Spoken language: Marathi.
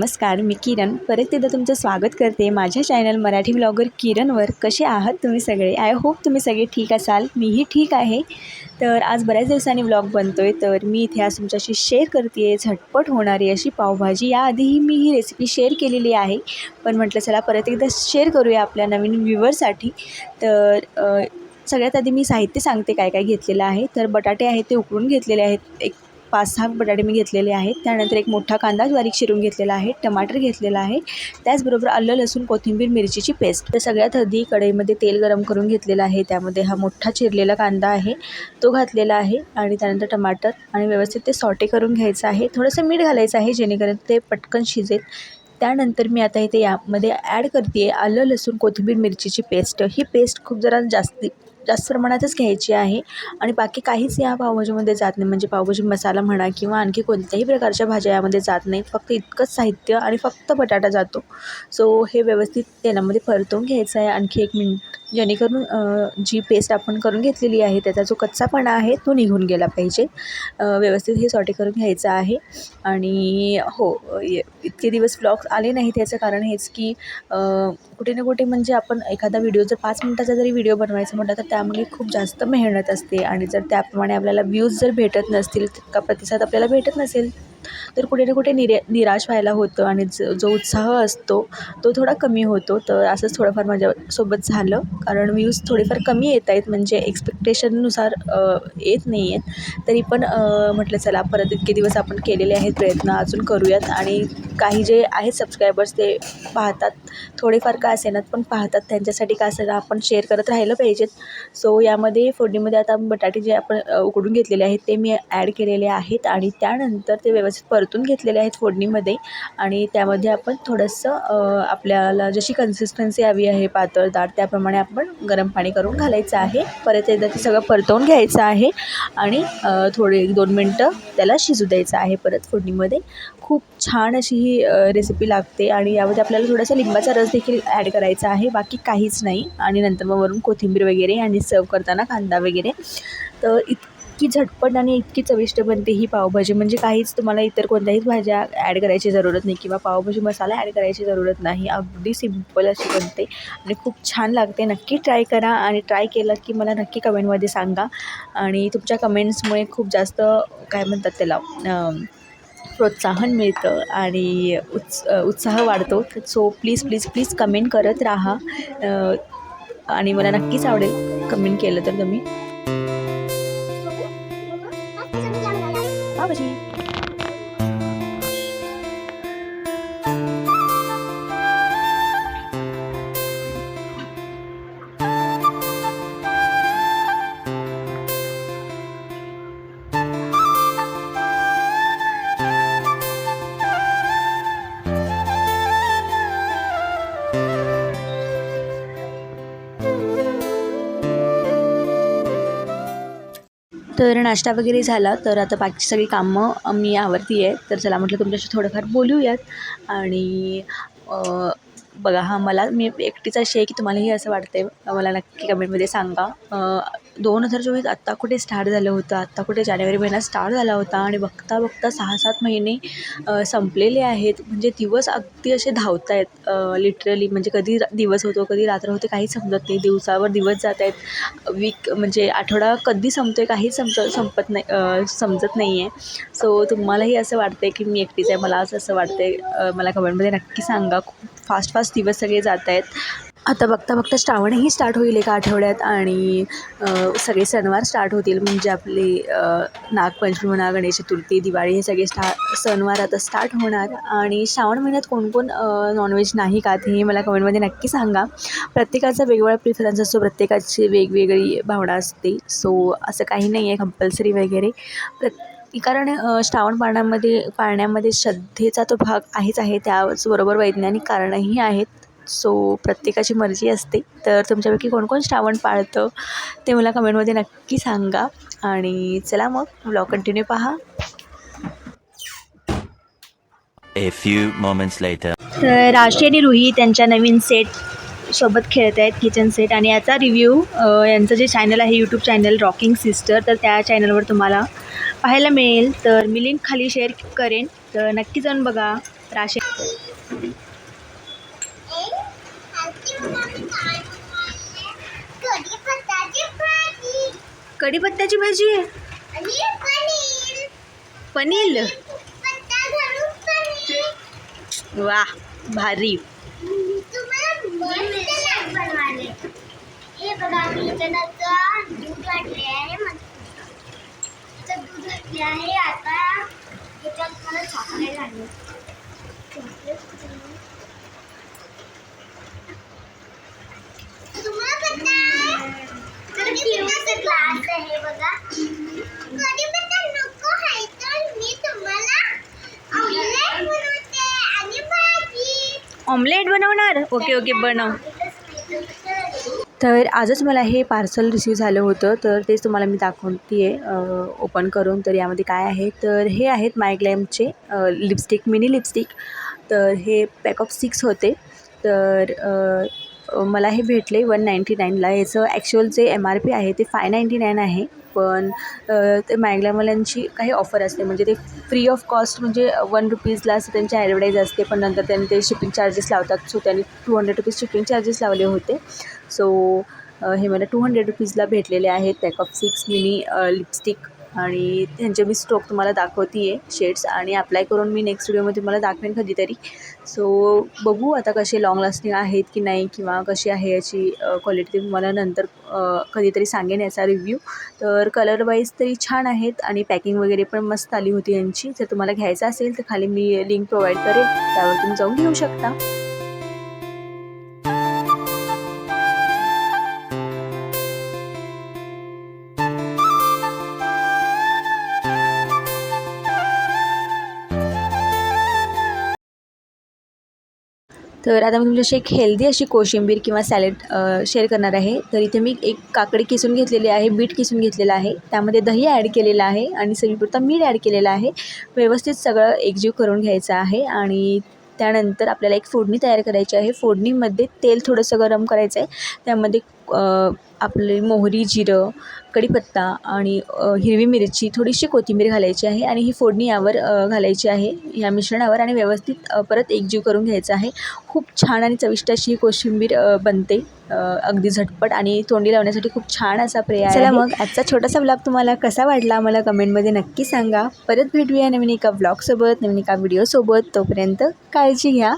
नमस्कार मी किरण. परत एकदा तुमचं स्वागत करते. माझ्या चॅनल मराठी ब्लॉगर किरणवर कसे आहात तुम्ही सगळे? आय होप तुम्ही सगळे ठीक असाल. मीही ठीक आहे. तर आज बऱ्याच दिवसांनी ब्लॉग बनतो आहे तर मी इथे आज तुमच्याशी शेअर करते आहे झटपट होणारी अशी पावभाजी. याआधीही मी ही रेसिपी शेअर केलेली आहे. पण म्हटलं चला परत एकदा शेअर करूया आपल्या नवीन व्ह्युअरसाठी. तर सगळ्यात आधी मी साहित्य सांगते काय काय घेतलेलं आहे. तर बटाटे आहेत ते उकडून घेतलेले आहेत. एक पाच सहा बटाटे मी घेतलेले आहेत. त्यानंतर एक मोठा कांदा बारीक चिरून घेतलेला आहे. टमाटर घेतलेला आहे. त्याचबरोबर आलं लसूण कोथिंबीर मिरचीची पेस्ट. तर सगळ्यात आधी कढईमध्ये तेल गरम करून घेतलेलं आहे. त्यामध्ये हा मोठा चिरलेला कांदा आहे. तो घातलेला आहे आणि त्यानंतर टमाटर आणि व्यवस्थित ते सॉटे करून घ्यायचं आहे. थोडंसं मीठ घालायचं आहे जेणेकरून ते पटकन शिजेल. त्यानंतर मी आता इथे यामध्ये ॲड करते आहे आलं लसूण कोथिंबीर मिरचीची पेस्ट. ही पेस्ट खूप जरा जास्ती जास्त प्रमाणातच घ्यायची आहे. आणि बाकी काहीच या पावभाजीमध्ये जात नाही. म्हणजे पावभाजी मसाला म्हणा किंवा आणखी कोणत्याही प्रकारच्या भाज्या यामध्ये जात नाहीत फक्त इतकंच साहित्य आणि फक्त बटाटा जातो. सो हे व्यवस्थित तेलामध्ये परतून घ्यायचं आहे. आणखी एक मिनिट. जेणेकरून जी पेस्ट आपण करून घेतलेली आहे त्याचा जो कच्चापणा आहे तो निघून गेला पाहिजे. व्यवस्थित हे सॉटे करून घ्यायचं आहे. आणि हो इतके दिवस ब्लॉग्स आले नाहीत. याचं कारण हेच की कुठे ना कुठे म्हणजे आपण एखादा व्हिडिओ जर पाच मिनटाचा जरी व्हिडिओ बनवायचा म्हटलं तर त्या त्यामागे खूप जास्त मेहनत असते आणि जर त्याप्रमाणे आपल्याला व्ह्यूज जर भेटत नसतील का प्रतिसाद आपल्याला भेटत नसेल तर कुठे ना कुठे निरे निराश व्हायला होतं आणि ज जो उत्साह असतो तो थोडा कमी होतो. तर असंच थोडंफार माझ्यासोबत झालं. कारण व्ह्यूज थोडेफार कमी येत आहेत. म्हणजे एक्सपेक्टेशननुसार येत नाही आहेत तरी पण म्हटलं चला परत इतके दिवस आपण केलेले आहेत प्रयत्न अजून करूयात. आणि काही जे आहेत सबस्क्रायबर्स ते पाहतात. थोडेफार का असेनात पण पाहतात. त्यांच्यासाठी का असेना आपण शेअर करत राहिलं पाहिजेत सो यामध्ये फोडणीमध्ये आता बटाटे जे आपण उकडून घेतलेले आहेत ते मी ॲड केलेले आहेत. आणि त्यानंतर ते व्यवस्थित परतून घेतलेले आहेत फोडणीमध्ये. आणि त्यामध्ये आपण थोडंसं आपल्याला जशी कन्सिस्टन्सी हवी आहे पातळ दाट त्याप्रमाणे आपण गरम पाणी करून घालायचं आहे. परत एकदा ते सगळं परतवून घ्यायचं आहे. आणि थोडे एक दोन मिनटं त्याला शिजू द्यायचं आहे परत फोडणीमध्ये. खूप छान अशी ही रेसिपी लागते. आणि यामध्ये आपल्याला थोडासा लिंबाचा रस देखील ॲड करायचा आहे. बाकी काहीच नाही. आणि नंतर मग वरून कोथिंबीर वगैरे आणि सर्व करताना कांदा वगैरे. तर इतकी झटपट आणि इतकी चविष्ट बनते ही पावभाजी. म्हणजे काहीच तुम्हाला इतर कोणत्याहीच भाज्या ॲड करायची जरूरत नाही किंवा पावभाजी मसाला ॲड करायची जरूरत नाही. अगदी सिंपल अशी बनते आणि खूप छान लागते. नक्की ट्राय करा आणि ट्राय केलं की मला नक्की कमेंटमध्ये सांगा. आणि तुमच्या कमेंट्समुळे खूप जास्त काय म्हणतात त्याला प्रोत्साहन मिळतं आणि उत्स उत्साह वाढतो. So please please please comment करत राहा. आणि मला नक्कीच आवडेल कमेंट केलं तर तुम्ही. पावभाजी तर नाश्ता वगैरे झाला तर आता बाकी सगळी कामं मी आवरती आहे. तर चला म्हटलं तुमच्याशी थोडंफार बोलूयात. आणि बघा हा मला मी एकटीच अशी आहे की तुम्हालाही असं वाटतं आहे मला नक्की कमेंटमध्ये सांगा. दोन हजार चोवीस आत्ता कुठे स्टार्ट झालं होतं? आत्ता कुठे जानेवारी महिना स्टार्ट झाला होता? आणि बघता बघता सहा सात महिने संपलेले आहेत. म्हणजे दिवस अगदी असे धावत आहेत लिटरली म्हणजे कधी दिवस होतो कधी रात्र होते काहीच समजत नाही. दिवसावर दिवस जात आहेत वीक म्हणजे आठवडा कधी संपतो आहे काहीच समज संपत नाही समजत नाही आहे सो तुम्हालाही असं वाटतं आहे की मी एकटीच आहे. मला असं असं वाटतं आहे मला कमेंटमध्ये नक्की सांगा. खूप फास्ट फास्ट दिवस सगळे जात आहेत आता बघता बघता श्रावणही स्टार्ट होईल एका आठवड्यात आणि सगळे सणवार स्टार्ट होतील. म्हणजे आपले नागपंचमी म्हणा गणेश चतुर्थी दिवाळी हे सगळे स्टा सणवार आता स्टार्ट होणार. आणि श्रावण महिन्यात कोण कोण नॉनव्हेज नाही खात हे मला कमेंटमध्ये नक्की सांगा. प्रत्येकाचा वेगवेगळा प्रिफरन्स असतो. प्रत्येकाची वेगवेगळी भावना असते. सो असं काही नाही आहे कंपल्सरी वगैरे. प्रत कारण श्रावण पाळण्यामध्ये पाळण्यामध्ये श्रद्धेचा तो भाग आहेच आहे. त्याचबरोबर वैज्ञानिक कारणंही आहेत. सो प्रत्येकाची मर्जी असते. तर तुमच्यापैकी कोण कोण श्रावण पाळतं ते मला कमेंटमध्ये नक्की सांगा. आणि चला मग ब्लॉग कंटिन्यू पहा. A few moments later. तर राशी आणि रुही त्यांच्या नवीन सेट सोबत खेळत आहेत किचन सेट आणि याचा रिव्ह्यू यांचं जे चॅनल आहे यूट्यूब चॅनल रॉकिंग सिस्टर तर त्या चॅनलवर तुम्हाला पाहायला मिळेल. तर मी लिंक खाली शेअर करेन. तर नक्की जाऊन बघा. राशी कढीपत्त्याची भाजी आहे. पनीर. वा भारी. दूध घातले आहे. आता मला चॉकलेट घालू तुम्हाला पत्ता आहे कढीपत्त्याचा ग्लास आहे बघा. कढीपत्ता नको आहे तर मी तुम्हाला ऑमलेट बनवते आणि भाजी. ऑमलेट बनवणार? ओके ओके बनव. तर आजच मला हे पार्सल रिसीव झालं होतं तर तेच तुम्हाला मी दाखवते आहे ओपन करून. तर यामध्ये काय आहे? तर हे आहेत मायग्लॅमचे लिपस्टिक मिनी लिपस्टिक तर हे पॅक ऑफ सिक्स होते. तर मला हे भेटले वन नाईंटी नाईनला याचं ॲक्च्युअल जे एम आर पी आहे ते फाय नाईंटी नाईन आहे. पण ते मायग्लॅमवाल्यांची काही ऑफर असते. म्हणजे ते फ्री ऑफ कॉस्ट म्हणजे वन रुपीजला असं त्यांची ॲडवर्टाईज असते. पण नंतर त्यांनी ते शिपिंग चार्जेस लावतात. सो त्यांनी two hundred rupees shipping charges लावले होते. सो हे मला टू हंड्रेड रुपीजला भेटलेले आहेत. Pack of six mini lipstick आणि त्यांचे मी स्टॉक तुम्हाला दाखवते आहे शेड्स आणि अप्लाय करून मी नेक्स्ट व्हिडिओमध्ये तुम्हाला दाखवेन कधीतरी. सो बघू आता कसे लाँग लास्टिंग आहेत की नाही किंवा कशी आहे याची क्वालिटी तुम्हाला नंतर कधीतरी सांगेन याचा रिव्ह्यू तर कलर वाईज तरी छान आहेत आणि पॅकिंग वगैरे पण मस्त आली होती यांची. जर तुम्हाला घ्यायचं असेल तर खाली मी लिंक प्रोव्हाइड करेन. त्यावर तुम्ही जाऊन घेऊ शकता. तर आता मी तुमच्याशी एक हेल्दी अशी कोशिंबीर किंवा सॅलेड शेअर करणार आहे. तर इथे मी एक काकडी किसून घेतलेली आहे बीट किसून घेतलेलं आहे. त्यामध्ये दही ॲड केलेलं आहे आणि सगळीपुरता मीठ ॲड केलेलं आहे. व्यवस्थित सगळं एकजीव करून घ्यायचं आहे आणि त्यानंतर आपल्याला एक फोडणी तयार करायची आहे. फोडणीमध्ये तेल थोडंसं गरम करायचं आहे. त्यामध्ये आपले मोहरी जिरं कढीपत्ता आणि हिरवी मिरची थोडीशी कोथिंबीर घालायची आहे आणि ही फोडणी यावर घालायची आहे. या मिश्रणावर आणि व्यवस्थित परत एकजीव करून घ्यायचं आहे. खूप छान आणि चविष्ट अशी ही कोशिंबीर बनते. अगदी झटपट आणि तोंडी लावण्यासाठी खूप छान असा पर्याय चला मग आजचा छोटासा ब्लॉग तुम्हाला कसा वाटला मला कमेंटमध्ये नक्की सांगा. परत भेटूया नवीन एका ब्लॉगसोबत नवीन एका व्हिडिओसोबत तोपर्यंत काळजी घ्या.